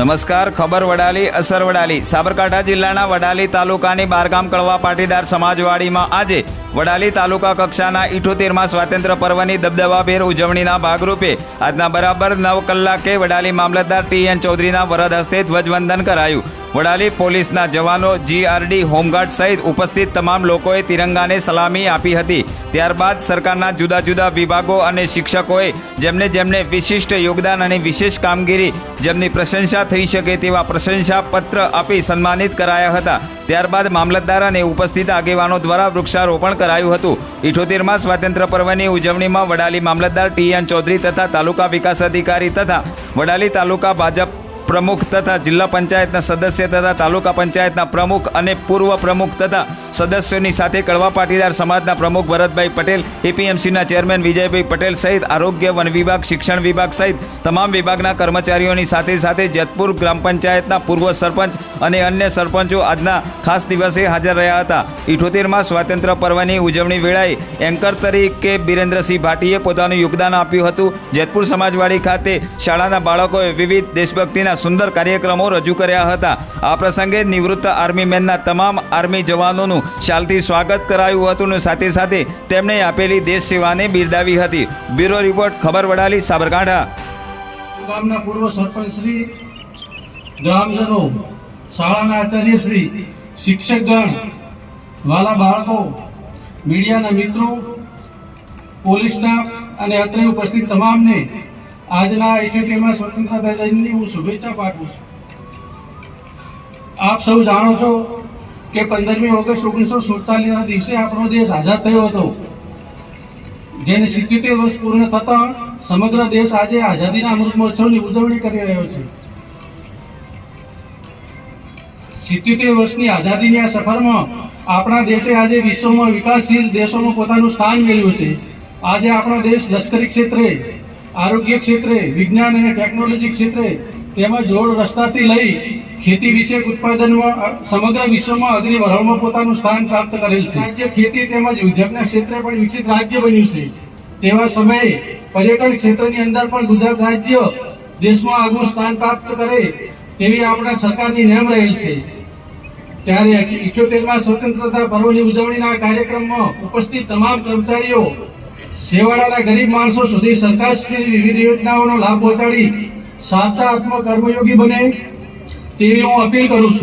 નમસ્કાર ખબર વડાલી અસર વડાલી. સાબરકાંઠા જિલ્લાના વડાલી તાલુકાની બારગામ કળવા પાટીદાર સમાજવાડીમાં આજે વડાલી તાલુકા કક્ષાના ઇઠોતેરમાં સ્વાતંત્ર્ય પર્વની દબદબાભેર ઉજવણીના ભાગરૂપે આજના બરાબર નવ કલાકે વડાલી મામલતદાર ટી એન ચૌધરીના વરદ હસ્તે ધ્વજવંદન કરાયું. વડાલી પોલીસના જવાનો જીઆરડી હોમગાર્ડ સહિત ઉપસ્થિત તમામ લોકોએ તિરંગાને સલામી આપી હતી. ત્યારબાદ સરકારના જુદા જુદા વિભાગો અને શિક્ષકોએ જેમને જેમને વિશિષ્ટ યોગદાન અને વિશેષ કામગીરી જેમની પ્રશંસા થઈ શકે તેવા પ્રશંસા પત્ર આપી સન્માનિત કરાયા હતા. ત્યારબાદ મામલતદાર અને ઉપસ્થિત આગેવાનો દ્વારા વૃક્ષારોપણ કરાયું હતું. ઇઠોતેરમાં સ્વાતંત્ર્ય પર્વની ઉજવણીમાં વડાલી મામલતદાર ટી એન ચૌધરી તથા તાલુકા વિકાસ અધિકારી તથા વડાલી તાલુકા ભાજપ પ્રમુખ તથા જિલ્લા પંચાયતના સદસ્ય તથા તાલુકા પંચાયતના પ્રમુખ અને પૂર્વ પ્રમુખ તથા સદસ્યોની સાથે કડવા પાટીદાર સમાજના પ્રમુખ ભરતભાઈ પટેલ, એપીએમસીના ચેરમેન વિજયભાઈ પટેલ સહિત આરોગ્ય, વન વિભાગ, શિક્ષણ વિભાગ સહિત તમામ વિભાગના કર્મચારીઓની સાથે સાથે જેતપુર ગ્રામ પંચાયતના પૂર્વ સરપંચ અને અન્ય સરપંચો આજના ખાસ દિવસે હાજર રહ્યા હતા. ઇઠોતેરમાં સ્વાતંત્ર્ય પર્વની ઉજવણી વેળાએ એન્કર તરીકે બિરેન્દ્રસિંહ ભાટીએ પોતાનું યોગદાન આપ્યું હતું. જેતપુર સમાજવાડી ખાતે શાળાના બાળકોએ વિવિધ દેશભક્તિના સુંદર કાર્યક્રમો રજૂ કર્યા હતા. આ પ્રસંગે નિવૃત્ત આર્મી મેનના તમામ આર્મી જવાનોનું શાલથી સ્વાગત કરાયું હતું અને સાથે સાથે તેમણે આપેલી દેશ સેવાને બિરદાવી હતી. બ્યુરો રિપોર્ટ, ખબર વડાલી, સાબરકાંઠા. ગામના પૂર્વ સરપંચ શ્રી, ગ્રામજનો, શાળાના આચાર્ય શ્રી, શિક્ષકગણ, વાલા બાળકો, મીડિયાના મિત્રો, પોલીસ સ્ટાફ અને અત્રે ઉપસ્થિત તમામને આજના એકેટીમાં સ્વતંત્રતા દિનની હું શુભેચ્છા પાઠવું છું. આપ સૌ જાણો છો કે પંદરમી ઓગસ્ટ ઓગણીસો સુડતાલીસના દિવસે આપણો દેશ આઝાદ થયો હતો. જેને સિત્યોતેર વર્ષ પૂર્ણ થતા સમગ્ર દેશ આજે આઝાદીના અમૃત મહોત્સવની ઉજવણી કરી રહ્યો છે. સિત્યોતેર વર્ષની આઝાદીની આ સફરમાં આપણા દેશે આજે વિશ્વમાં વિકાસશીલ દેશોમાં પોતાનું સ્થાન મેળવ્યું છે. આજે આપણો દેશ લશ્કરી ક્ષેત્રે આરોગ્ય ક્ષેત્રે, વિજ્ઞાન અને ટેકનોલોજી ક્ષેત્રે તેમજ રોડ રસ્તાથી લઈ ખેતી વિષયક ઉત્પાદનમાં સમગ્ર વિશ્વમાં અગ્નિ વરણમાં પોતાનું સ્થાન પ્રાપ્ત કરેલ છે. રાજ્ય ખેતી તેમજ ઉદ્યોગના ક્ષેત્રે પણ વિકસિત રાજ્ય બન્યું છે. તેવા સમયે પર્યટન ક્ષેત્રની અંદર પણ ગુજરાત રાજ્ય દેશમાં આગવું સ્થાન પ્રાપ્ત કરે તેવી આપણા સરકારની નેમ રહેલ છે. ત્યારે ઇઠ્યોતેરમાં સ્વતંત્રતા પર્વની ઉજવણીના કાર્યક્રમમાં ઉપસ્થિત તમામ કર્મચારીઓ છેવાડાના ગરીબ માણસો સુધી સરકારશ્રીની વિવિધ યોજનાઓનો લાભ પહોંચાડી સાચા આત્મ કર્મયોગી બને તેવી હું અપીલ કરું છું.